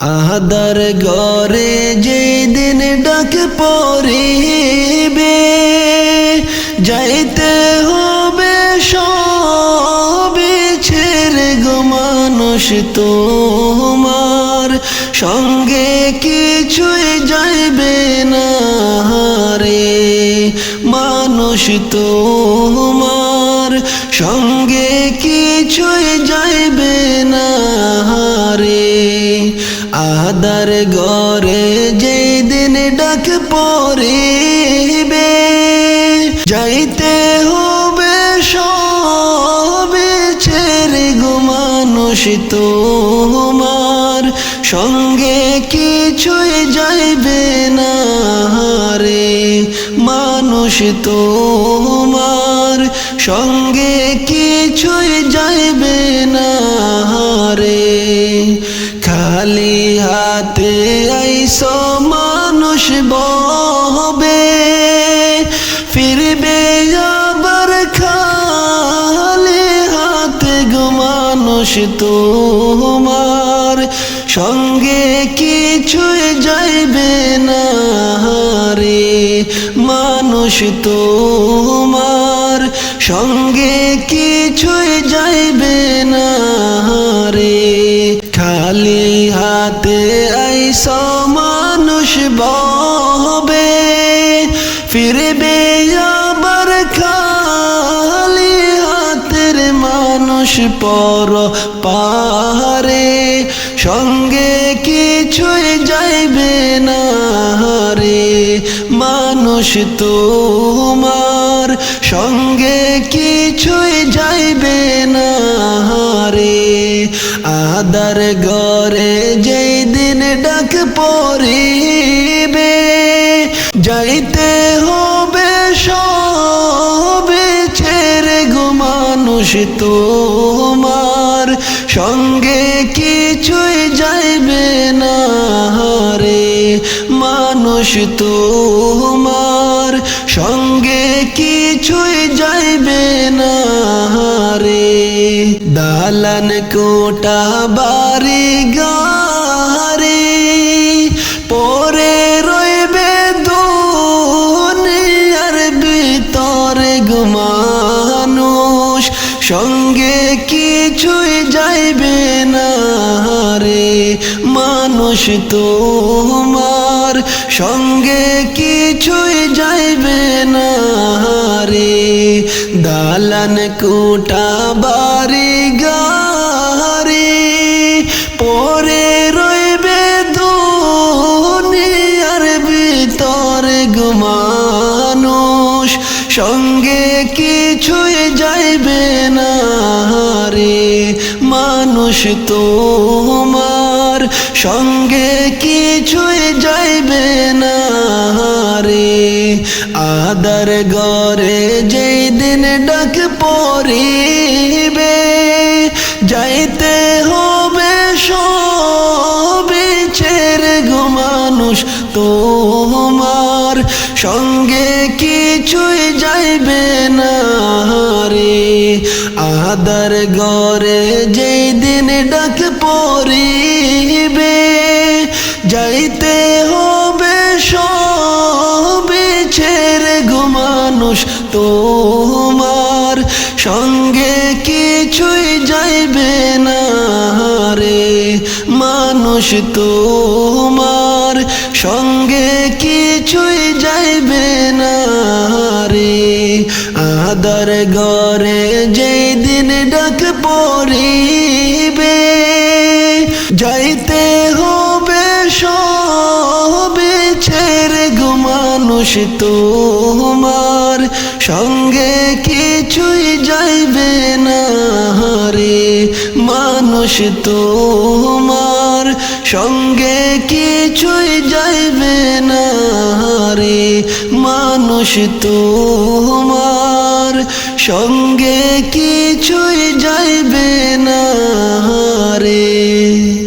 আহাদার গরে যেদিন ডাক পরিবে যাইতে হবে সবে ছেড়ে গো মানুষ তোমার। সঙ্গে কিছুই যাইবে না রে মানুষ তোমার। সঙ্গে কিছুই আদার গরে যেদিন ডাক পরিবে যাইতে হবে সবে ছেড়ে গো মানুষ তোমার। সঙ্গে কিছুই যাইবে না রে মানুষ তোমার। সঙ্গে কিছুই যাইবে না মানুষ বহবে, ফিরবে আবার খালি হাতে গো মানুষ তোমার। সঙ্গে কিছুই যাইবে না রে মানুষ তোমার। সঙ্গে কিছুই যাইবে না রে খালি হাতে আইস মানুষ পর পাহারে সঙ্গে কিছুই যাইবে না রে মানুষ তোমার সঙ্গে কিছুই যাইবে না রে আদার গরে যেই দিন ডাক পরিবে যাইতে হবে সবে তোমার সঙ্গে কিছুই যাইবে না রে মানুষ তোমার সঙ্গে কিছুই যাইবে না রে দালান কোটা বাড়ি সঙ্গে কিছুই যাইবে না রে। মানুষ তোমার সঙ্গে কিছুই যাইবে না রে। দালান কোটা বাড়ি সঙ্গে কিছুই যাইবে না রে। মানুষ তোমার সঙ্গে কিছুই যাইবে না রে। আদার গরে যেই দিন ডাক পরিবে যাইতে হবে সবে ছেড়ে গো মানুষ তোমার সঙ্গে কিছুই যাইবে না রে। আদার গরে যেই দিন ডাক পরিবে যাইতে হবে সবে গো মানুষ তোমার। সঙ্গে কিছুই যাইবে না রে মানুষ তোমার। সঙ্গে কিছুই যাইবে না রে। আদার গরে যেই দিন ডাক পরিবে যাইতে হবে সবে ছেড়ে গো মানুষ তোমার। সঙ্গে কিছুই যাইবে না রে মানুষ তোমার। তোমার সঙ্গে কিছুই যাইবে না রে। মানুষ তোমার সঙ্গে কিছুই যাইবে না রে।